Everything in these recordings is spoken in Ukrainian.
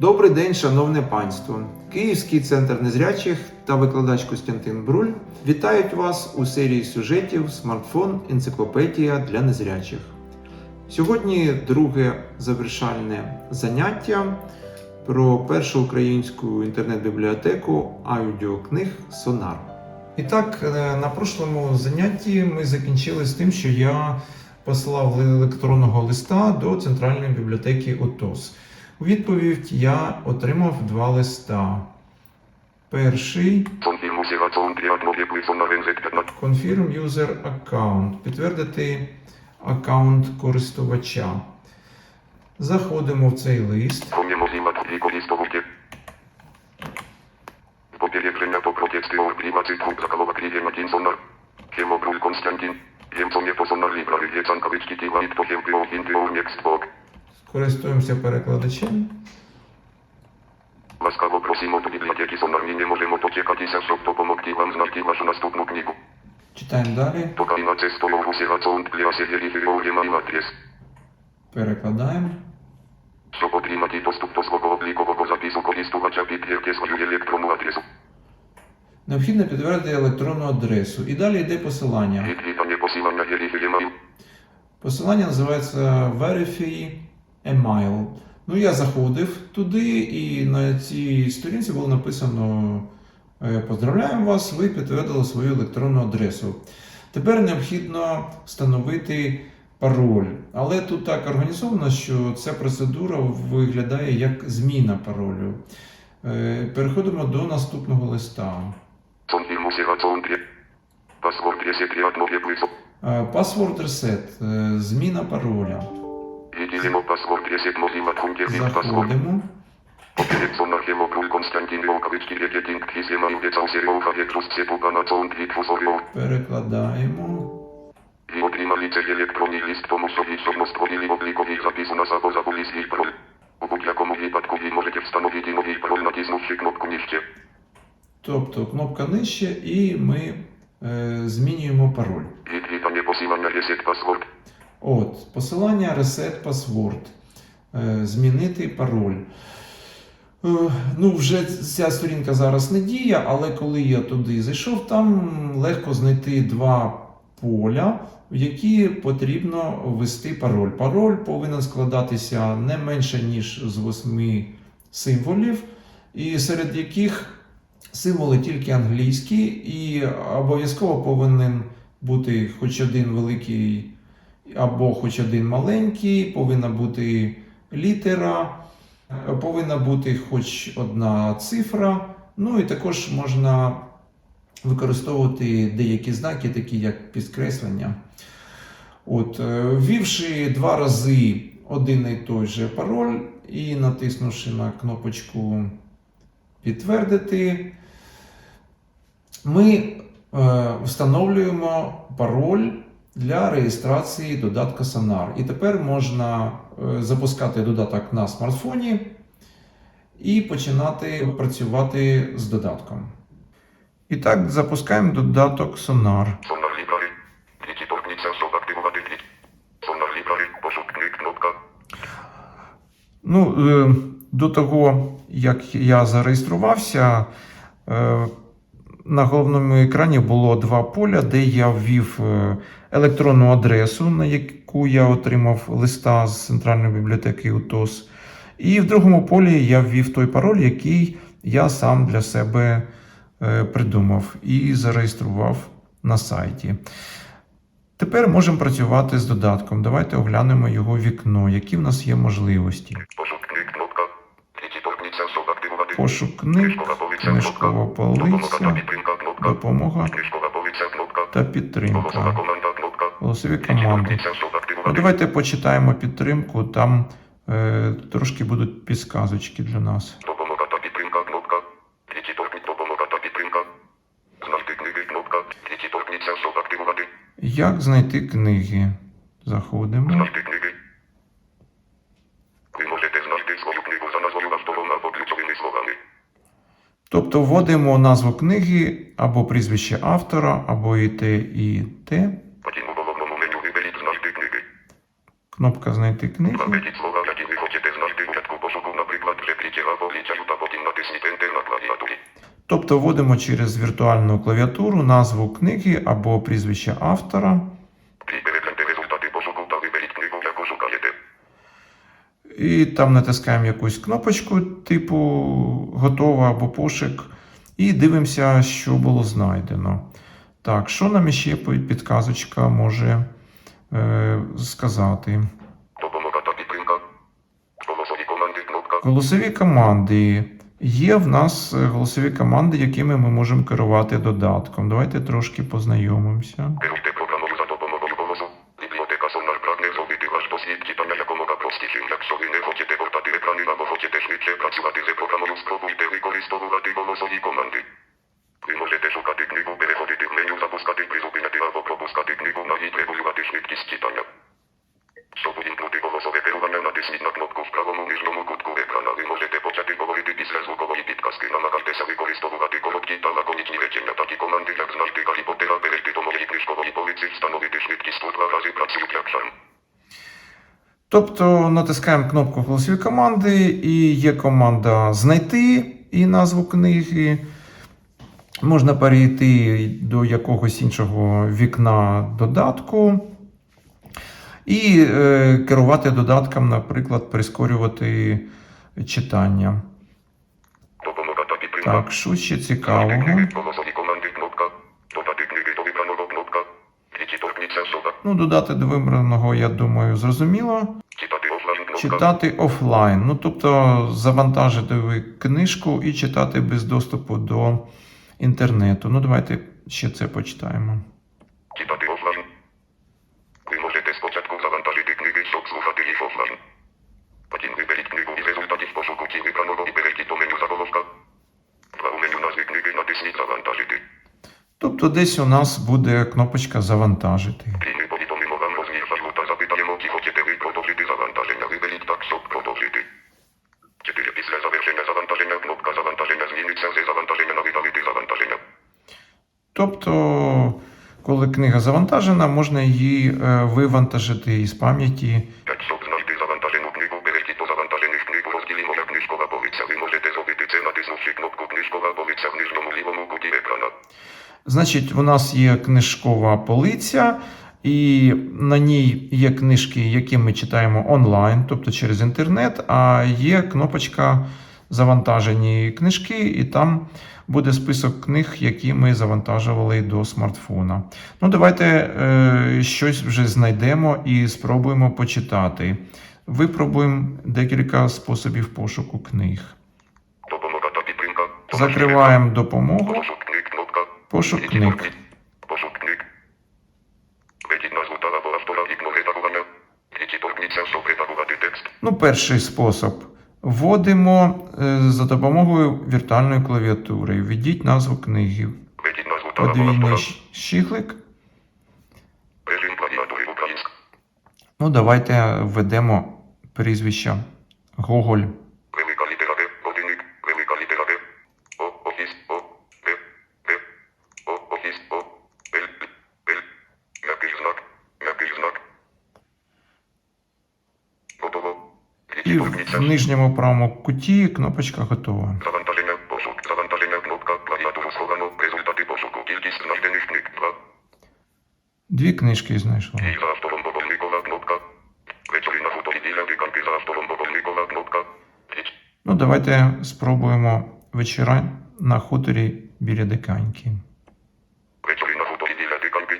Добрий день, шановне панство! Київський центр незрячих та викладач Костянтин Бруль вітають вас у серії сюжетів Смартфон Енциклопедія для незрячих. Сьогодні друге завершальне заняття про першу українську інтернет-бібліотеку аудіокниг Сонар. І так, е, на прошлому занятті ми закінчили з тим, що я послав електронного листа до Центральної бібліотеки ОТОС. У відповідь я отримав два листа. Перший Konfirmation triadmowie na węzek 15. Confirm User Account. Підтвердити аккаунт користувача. Заходимо в цей лист. Pomiemozimat Користуємося перекладачем. Do biblioteki sonar mi nie możemy pociekać i się to pomogli вашу наступну книгу. Читаємо далі. Inaczej stoją usieracą dla siedzieli wywołuje mam adres. Перекладаємо. Щоб отримати доступ до свого облікового запису користувача підтвердьте свою електронну адресу. Необхідно підтвердити електронну адресу. І далі йде посилання. Посилання називається Verify Email. Ну, я заходив туди, і на цій сторінці було написано: е, Поздравляємо вас, ви підтвердили свою електронну адресу. Тепер необхідно встановити пароль. Але тут так організовано, що ця процедура виглядає як зміна паролю. Е, Переходимо до наступного листа. Password. Е, е, зміна пароля. Відділимо password reset можемо тхункер від password. Заходимо. Попередзона хемо Константин Ловкавички рекетінг кісе маю децав серйовка векрус цепука на цон твітфусовіо. Перекладаємо. І отримали цей електронний лист тому що відсовно створили обліковий запис у нас або забули свій пароль. У будь-якому випадку ви можете встановити новий пароль натиснувши кнопку нижче. Тобто кнопка нижче, і ми е, змінюємо пароль. Відвідання посилання reset password. От, посилання Reset Password. Е, змінити пароль. Е, ну, вже ця сторінка зараз не діє, але коли я туди зайшов, там легко знайти два поля, в які потрібно ввести пароль. Пароль повинен складатися не менше, ніж з восьми символів, і серед яких символи тільки англійські, і обов'язково повинен бути хоч один великий або хоч один маленький, повинна бути літера, е, повинна бути хоч одна цифра. Ну і також можна використовувати деякі знаки, такі як підкреслення. От, е, ввівши два рази один і той же пароль і натиснувши на кнопочку підтвердити, ми е, встановлюємо пароль для реєстрації додатка Sonar. І тепер можна е, запускати додаток на смартфоні і починати працювати з додатком. І так, запускаємо додаток Sonar. Ну, е, до того, як я зареєструвався, е, на головному екрані було два поля, де я ввів е, електронну адресу, на яку я отримав листа з центральної бібліотеки УТОС. І в другому полі я ввів той пароль, який я сам для себе е, придумав і зареєстрував на сайті. Тепер можемо працювати з додатком. Давайте оглянемо його вікно, які в нас є можливості. Пошук книг кнопка. Тріті торкніться, щоб активувати. Пошук книг, Книжкова полиця. Допомога та підтримка. Голосові команди. активувати. давайте почитаємо підтримку. Там е, трошки будуть підсказочки для нас. Допомога та підтримка кнопка. Тріті торкніться, допомога та підтримка. Знайти книги кнопка. Тріті торкніться, щоб активувати. Як знайти книги? Заходимо. Знайти книги. Ви можете знайти свою книгу за назвою автором або ключовими словами. Тобто вводимо назву книги або прізвище автора, або і те, і те. Потім у головному меню виберіть знайти книги. Кнопка знайти книги. Введіть слова, які ви хочете знайти у рядку пошуку, наприклад, кліки або літяю та потім натисніть Enter на клавіатурі. Тобто вводимо через віртуальну клавіатуру назву книги або прізвище автора. І там натискаємо якусь кнопочку, типу готова або пошук, і дивимося, що було знайдено. Так, що нам ще підказочка може е, сказати? Голосові команди. Є в нас е, голосові команди, якими ми можемо керувати додатком. Давайте трошки познайомимося. Швидкість читання. Щоб увімкнути голосове керування, натисніть на кнопку в правому нижньому кутку екрана. Ви можете почати говорити після звукової підказки. Намагайтеся використовувати короткі та лаконічні речення. Такі команди, як знайти Гаррі перейти до моєї книжкової полиці, встановити швидкість у два рази працюють як. Тобто натискаємо кнопку голосові команди, і є команда знайти і назву книги. Можна перейти до якогось іншого вікна додатку і е, керувати додатком, наприклад, прискорювати читання. Так, що ще цікавого? особа. Ну, додати до вибраного, я думаю, зрозуміло. Читати офлайн кнопка. Читати офлайн. Ну, тобто завантажити ви книжку і читати без доступу до інтернету. Ну, давайте ще це почитаємо. Тобто десь у нас буде кнопочка завантажити. Повідомимо вам розмір файлу та запитаємо, чи хочете ви продовжити завантаження. Виберіть так, щоб продовжити. 4. Після завершення завантаження кнопка завантаження зміниться з завантаження на видалити завантаження. Тобто, коли книга завантажена, можна її е, вивантажити із пам'яті. Значить, у нас є книжкова полиця, і на ній є книжки, які ми читаємо онлайн, тобто через інтернет, а є кнопочка завантажені книжки, і там буде список книг, які ми завантажували до смартфона. Ну, давайте е, щось вже знайдемо і спробуємо почитати. Випробуємо декілька способів пошуку книг. Закриваємо допомогу, Пошук книг пошук. Ну, перший спосіб. Вводимо за допомогою віртуальної клавіатури. Введіть назву книги. Подвійний українська. Ну, давайте введемо прізвище Гоголь. І в нижньому правому куті кнопочка готова. Завантаження, пошук, завантаження, кнопка, клавіатуру сховано, результати пошуку, кількість знайдених книг, 2. Дві книжки знайшла. І за автором Богомникова кнопка. Вечорі на хуторі біля диканки за автором Богомникова кнопка. Ну, давайте спробуємо вечора на хуторі біля диканьки. Вечорі на хуторі біля диканки.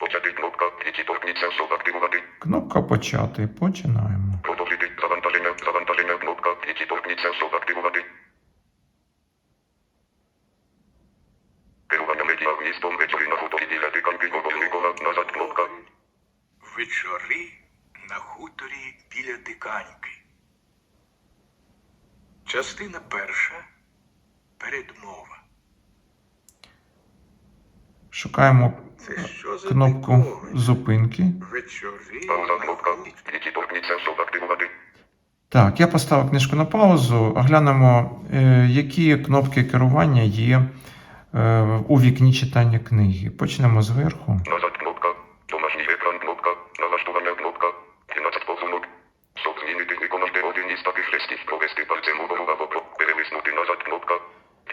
Почати кнопка. Річі торкніться, щоб активувати. Кнопка почати. Починаємо. Продовжити завантаження, завантаження кнопка. Річі торкніться, щоб активувати. Керування медіа містом вечорі хуторі біля диканки Богомникова назад кнопка. Вечори на хуторі біля диканьки. Частина перша. Передмова. Шукаємо кнопку зупинки. Так, я поставив книжку на паузу. Оглянемо, е, які кнопки керування є е, у вікні читання книги. Почнемо зверху. Назад кнопка. Домашній екран кнопка. Налаштування кнопка. 12 позумок. Щоб змінити виконайте один із таких жестів. Проведіть пальцем угору або перелиснути назад кнопка.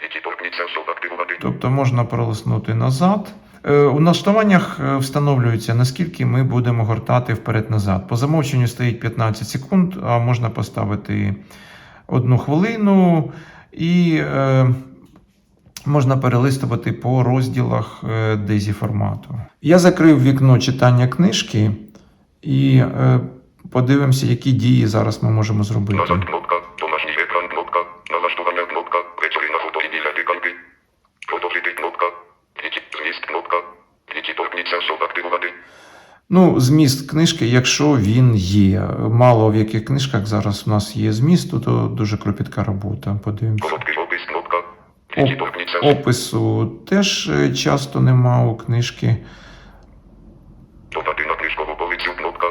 Які торкніться, щоб активувати. Тобто можна пролиснути назад. Е, У налаштуваннях е, встановлюється, наскільки ми будемо гортати вперед-назад. По замовченню стоїть 15 секунд, а можна поставити одну хвилину і е, можна перелистувати по розділах е, DAISY формату. Я закрив вікно читання книжки і е, подивимося, які дії зараз ми можемо зробити. Назад кнопка, домашній екран кнопка, налаштування кнопка, вечори на хуторі біля диканки. Продовжити кнопка, які зміст кнопка, які торкніться, щоб активувати. Ну, зміст книжки, якщо він є. Мало в яких книжках зараз у нас є зміст, то, дуже кропітка робота. Подивимося. Оп, опису теж е, часто нема у книжки. додати на книжкову полицю кнопка.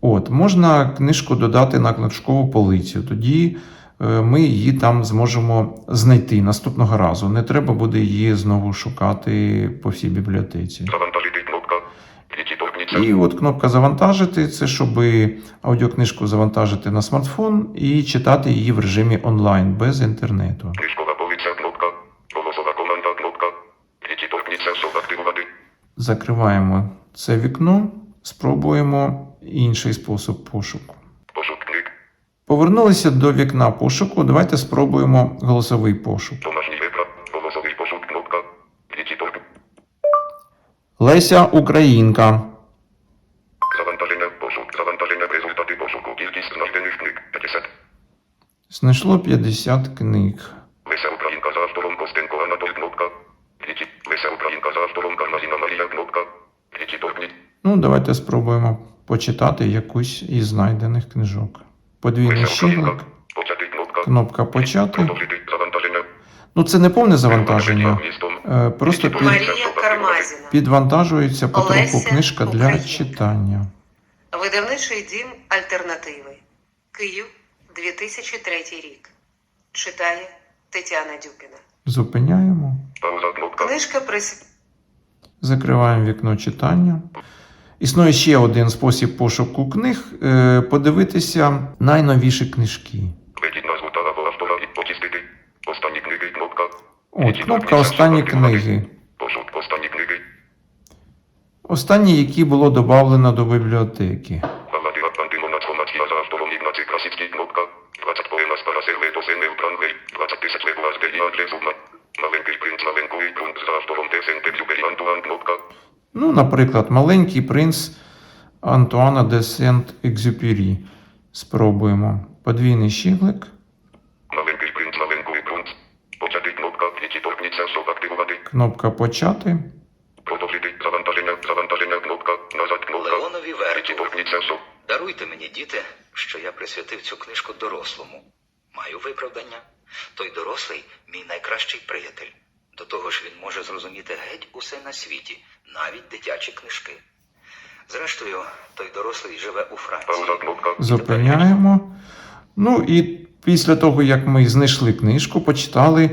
От, можна книжку додати на книжкову полицю. Тоді е, ми її там зможемо знайти наступного разу. Не треба буде її знову шукати по всій бібліотеці. Завантажити. І от кнопка завантажити це щоб аудіокнижку завантажити на смартфон і читати її в режимі онлайн без інтернету. Книжкова полиця кнопка, голосова команда кнопка, які щоб активувати. Закриваємо це вікно, спробуємо інший спосіб пошуку. Пошук книг, Повернулися до вікна пошуку. Давайте спробуємо голосовий пошук. домашній екран, голосовий пошук кнопка. Леся Українка. Знайшло 50 книг. Леся Українка за автором Костенко Анатоль кнопка. Леся Українка за автором Кармазіна Марія кнопка. Торкніть. Ну, давайте спробуємо почитати якусь із знайдених книжок. Подвійний Почати кнопка. почати. Ну, це не повне завантаження. Е, Просто під, підвантажується потроху книжка для читання. видавничий дім Альтернативи, Київ, 2003 рік. Читає Тетяна Дюкіна. Зупиняємо, Книжка присвячена закриваємо вікно читання. Існує ще один спосіб пошуку книг е, подивитися найновіші книжки. Останні книги кнопка. От, кнопка Останні книги. Останні книги. Останні, які було додано до бібліотеки. Автором Ігнацій Красицький кнопка. 20 поема з Параселе до Сенев Брангель. 20 тисяч легуаз де Іадле Зубна. Маленький принц маленький ґрунт за автором Тесен Тепзюбері Антуан кнопка. Ну, наприклад, Маленький принц Антуана де Сент-Екзюпері. Спробуємо. Подвійний щіглик. Маленький принц маленький ґрунт. Почати кнопка, які торкніться, щоб активувати. Кнопка почати. Продовжити завантаження, завантаження кнопка, назад кнопка. Леонові Які Верту. торкніться, щоб Даруйте мені, діти, що я присвятив цю книжку дорослому. Маю виправдання. Той дорослий мій найкращий приятель. До того ж, він може зрозуміти геть усе на світі, навіть дитячі книжки. Зрештою, той дорослий живе у Франції. Зупиняємо. Ну і після того, як ми знайшли книжку, почитали,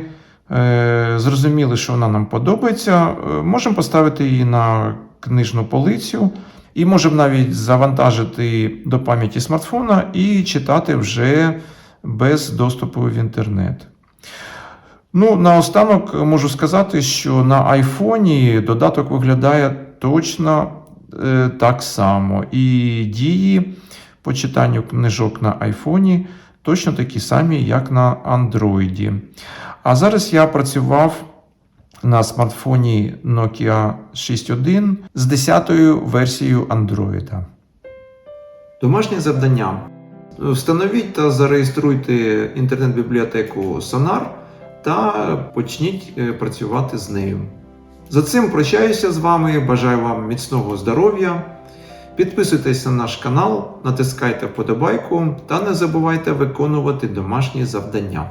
е, зрозуміли, що вона нам подобається, е, можемо поставити її на книжну полицю і можемо навіть завантажити до пам'яті смартфона і читати вже без доступу в інтернет. Ну, наостанок можу сказати, що на айфоні додаток виглядає точно е, так само. І дії по читанню книжок на айфоні точно такі самі, як на Андроїді. А зараз я працював на смартфоні Nokia 6.1 з 10-ю версією Android. Домашнє завдання. Встановіть та зареєструйте інтернет-бібліотеку Sonar та почніть е, працювати з нею. За цим прощаюся з вами. Бажаю вам міцного здоров'я. Підписуйтесь на наш канал, натискайте вподобайку та не забувайте виконувати домашні завдання.